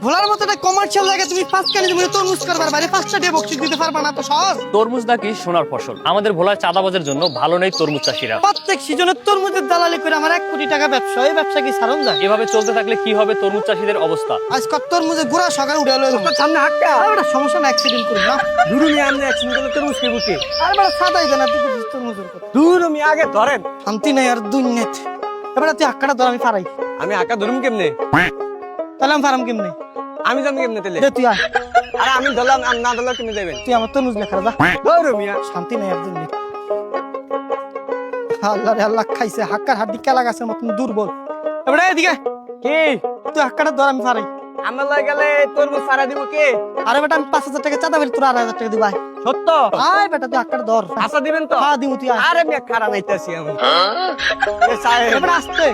ভোলার মতো একটা কমার্শিয়াল জায়গায় তুমি পাঁচ কানি জমি তরমুজ করবার বাইরে পাঁচটা দিয়ে বকশিস দিতে পারবা না তো সহজ তরমুজ নাকি সোনার ফসল? আমাদের ভোলার চাঁদাবাজের জন্য ভালো নেই তরমুজ চাষিরা। প্রত্যেক সিজনে তরমুজের দালালি করে আমার এক কোটি টাকা ব্যবসা এই ব্যবসা কি সারণ যায়? এভাবে চলতে থাকলে কি হবে তরমুজ চাষিদের অবস্থা? আজ কত তরমুজের গুড়া সকালে উঠে এলো সামনে হাক্কা আর একটা সমস্যা না অ্যাক্সিডেন্ট করি না। দুরু আপনি অ্যাক্সিডেন্ট করলে তরমুজ খেয়ে বুকে। আর বড় সাদাই দেন তুই তো তরমুজের কথা। দুরু মিয়া আগে ধরেন। শান্তি নাই আর দুনিয়াতে। এবারে তুই হাক্কাটা ধর আমি ফারাই আমি আঁকা ধরুম কেমনে? তাহলে আমি ফারাম কেমনে? আমি জানি কেমনে তেলে তুই আয়। আরে আমি ধরলাম আর না ধরলাম কেমনে যাবেন তুই আমার তরমুজ লেখা যা দুরু মিয়া। শান্তি নাই দুনিয়াতে আল্লাহ রে আল্লাহ খাইছে। হাক্কার হাড্ডি কেলা গাছের মতন দুর্বল। এবারে এদিকে। কি? তুই হাক্কাটা ধর আমি ফারাই আমার লাগে গেলে তরমুজ সারা দিব কে? আরে বেটা আমি পাঁচ হাজার টাকা চাঁদা বেরি তোর আড়াই হাজার টাকা দিবাই সত্য? আয় বেটা তুই হাক্কাটা ধর। আশা দিবেন তো? হ্যাঁ দিমু তুই আরে মিয়া খারাপ নাইতাছি আমি। এ সাহেব। এবারে আসতে।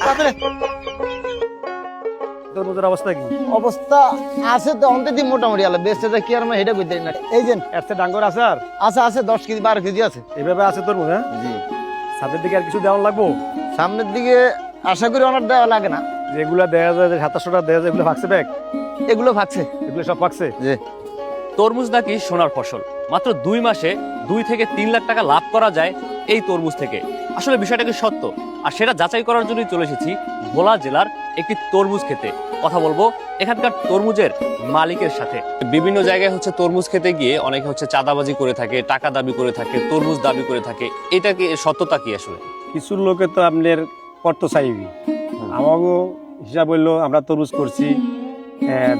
তাড়াতাড়ি। তরমুজের অবস্থা কি? অবস্থা আছে তো মোটামুটি আলো বেচতে যা কি আর আমি কইতে না। এই যে এর চেয়ে ডাঙ্গর আছে আর? আছে আছে দশ কেজি বারো কেজি আছে। এভাবে আছে তরমুজ হ্যাঁ? জি। সাথের দিকে আর কিছু দেওয়া লাগবো? সামনের দিকে আশা করি অনার দেওয়া লাগে না। যেগুলা দেয়া যায় যে সাতাশশো টাকা দেয়া যায় এগুলো ফাঁকছে ব্যাগ? এগুলো ভাগছে। এগুলো সব ফাঁকছে জি। তরমুজ নাকি সোনার ফসল? মাত্র দুই মাসে দুই থেকে তিন লাখ টাকা লাভ করা যায় এই তরমুজ থেকে। আসলে বিষয়টা কি সত্য? আর সেটা যাচাই করার জন্যই চলে এসেছি ভোলা জেলার একটি তরমুজ খেতে। কথা বলব এখানকার তরমুজের মালিকের সাথে। বিভিন্ন জায়গায় হচ্ছে তরমুজ খেতে গিয়ে অনেকে হচ্ছে চাঁদাবাজি করে থাকে, টাকা দাবি করে থাকে, তরমুজ দাবি করে থাকে। এটা কি, সত্যতা কি আসলে? কিছু লোকে তো আপনার কর্ত চাইবি আমাকেও হিসাব হইল আমরা তরমুজ করছি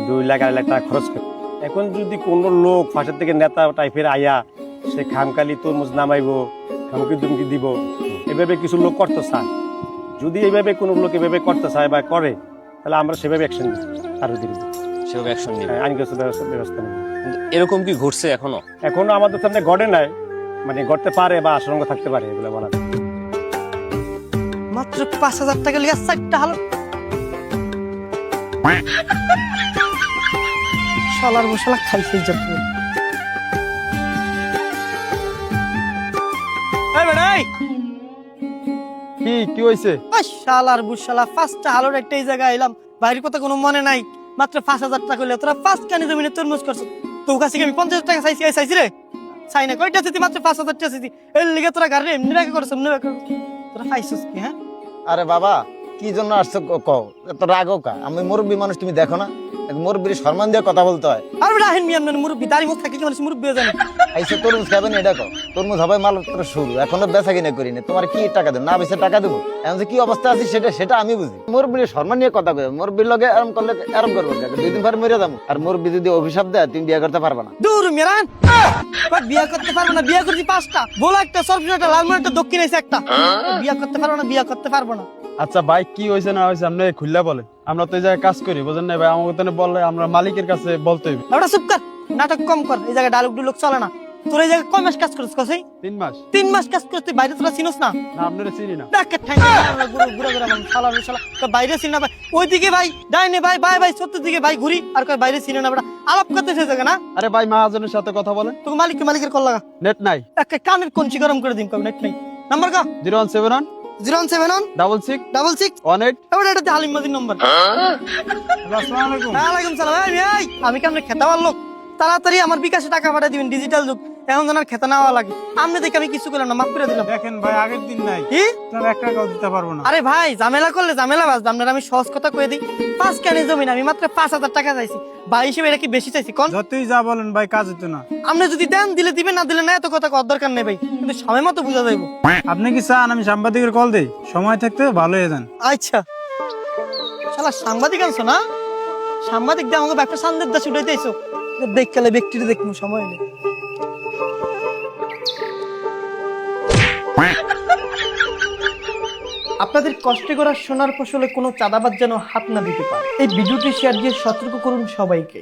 দুই লাখ, আড়াই লাখ টাকা খরচ এখন যদি কোনো লোক ফাঁসের থেকে নেতা টাইপের আয়া, সে খামকালি তরমুজ নামাইবো খামকি দুমকি দিব, এভাবে কিছু লোক করতে চায় যদি এইভাবে কোনো লোক এভাবে করতে চায় বা করে তাহলে আমরা সেভাবে অ্যাকশন দিই আরও দিন সেভাবে অ্যাকশন নিবে। আইনগত ব্যবস্থা কিন্তু এরকম কি ঘটছে এখনও? এখনও আমাদের সামনে গড়ে নাই। মানে গড়তে পারে বা আশঙ্কা থাকতে পারে এগুলো বলা মাত্র পাঁচ হাজার টাকা লিখে চারটা হালো। শালার মশলা খাইছে যত কি কি হইছে? শালার বুশালা পাঁচটা হালোর একটা এই জায়গায় এলাম। বাইরের কথা কোনো মনে নাই। মাত্র পাঁচ হাজার টাকা হইলে। তোরা পাঁচ কানি জমিনে তরমুজ করছ? তো কাছে কি আমি পঞ্চাশ হাজার টাকা চাইছি? চাইছি রে। চাই না। কয়টা চাইছি? মাত্র পাঁচ হাজার টাকা চাইছি। এর লিগে তোরা গাড়ি এমনি রাখা করছ এমনি রাখা তোরা পাইছিস কি হ্যাঁ? আরে বাবা কি জন্য আসছো ক- কও? এত রাগও কা? আমি মুরব্বী মানুষ তুমি দেখো না। মুরব্বীর সম্মান দিয়ে কথা বলতে হয়। আর মিয়ান মুরব্বী দাড়ি মুখ থাকে কি মানুষ মুরব্বী জানে আইসে তরমুজ খাবেন এটা তরমুজ হবে শুরু এখনও বেচা কিনা করি না। তোমার কি টাকা দেবো? না বেচে টাকা দেবো? এখন যে কি অবস্থা আছে সেটা সেটা আমি বুঝি। মুরব্বীর সম্মান নিয়ে কথা কই মুরব্বীর লগে এরম করলে এরম করব? দুই দিন পর মরে যাব। আর মুরব্বী যদি অভিশাপ দেয় তুমি বিয়ে করতে পারবে না। দূর মেরান বিয়া করতে পারব না বিয়া করছি পাঁচটা। বলো একটা সরপিন একটা লালমন একটা দক্ষিণ এসে একটা। বিয়া করতে পারব না বিয়া করতে পারব না। আচ্ছা ভাই কি হয়েছে না হয়েছে আপনি খুললা বলেন। আমরা তো এই জায়গায় কাজ করি বুঝেন না ভাই? আমাকে তো বললে আমরা মালিকের কাছে বলতে হইবে। ওটা চুপ কর। নাটক কম কর। এই জায়গায় ডায়লগ ডুলক চলে না। তোর এই জায়গায় কয় মাস কাজ করিস কসই তিন মাস। তিন মাস কাজ করিস তুই বাইরে তোরা চিনোস না? না আপনারা চিনি না। দেখ ঠ্যাং গুরু গুরু গুরু মানে শালা শালা। তো বাইরে চিনে না ভাই? ওইদিকে ভাই ডাইনে ভাই বাই ভাই সত্যি দিকে ভাই ঘুরি। আর কয় বাইরে চিনি না বেটা। আলাপ করতে সে জায়গা না? আরে ভাই মহাজনের সাথে কথা বলেন। তোকে মালিককে মালিকের কল লাগা। নেট নাই। একটা কানের কঞ্চি গরম করে দিম কবে নেট নাই। নাম্বার কা zero one seven one zero one seven one double six double six one eight এবার এটা হালিম মাদির নম্বর আসসালামু আলাইকুম। ওয়ালাইকুম সালাম এই ভাই আমি কেমন খেতা লোক? তাড়াতাড়ি আমার বিকাশে টাকা পাঠিয়ে দিবেন ডিজিটাল যুগ। এখন খেতা নেওয়া লাগে। আপনি দেখে আমি কিছু করলাম না মাফ করে দিলাম। দেখেন ভাই আগের দিন নাই। কি? তার এক টাকাও দিতে পারব না। আরে ভাই ঝামেলা করলে ঝামেলা আপনার আমি সহজ কথা কয়ে দিই। পাঁচ কানি জমিন আমি মাত্র পাঁচ হাজার টাকা চাইছি। ভাই হিসেবে এটা কি বেশি চাইছি? কোন? যতই যা বলেন ভাই কাজ হতো না। আপনি যদি দেন দিলে দিবেন না দিলে না এত কথা কর দরকার নেই ভাই। কিন্তু সময় মতো বুঝা যাইব। আপনি কি চান আমি সাংবাদিকের কল দেই? সময় থাকতে ভালো হয়ে যান। আচ্ছা। শালা সাংবাদিক আনছো না? সাংবাদিক দিয়ে আমাকে ব্যাপারটা সান্দের দা ছুটাইতে আইছো। দেখ গেলে ব্যক্তিটা দেখব সময় নেই। আপনাদের কষ্টে করা সোনার ফসলে কোনো চাঁদাবাদ যেন হাত না দিতে পারে। এই ভিডিওটি শেয়ার দিয়ে সতর্ক করুন সবাইকে।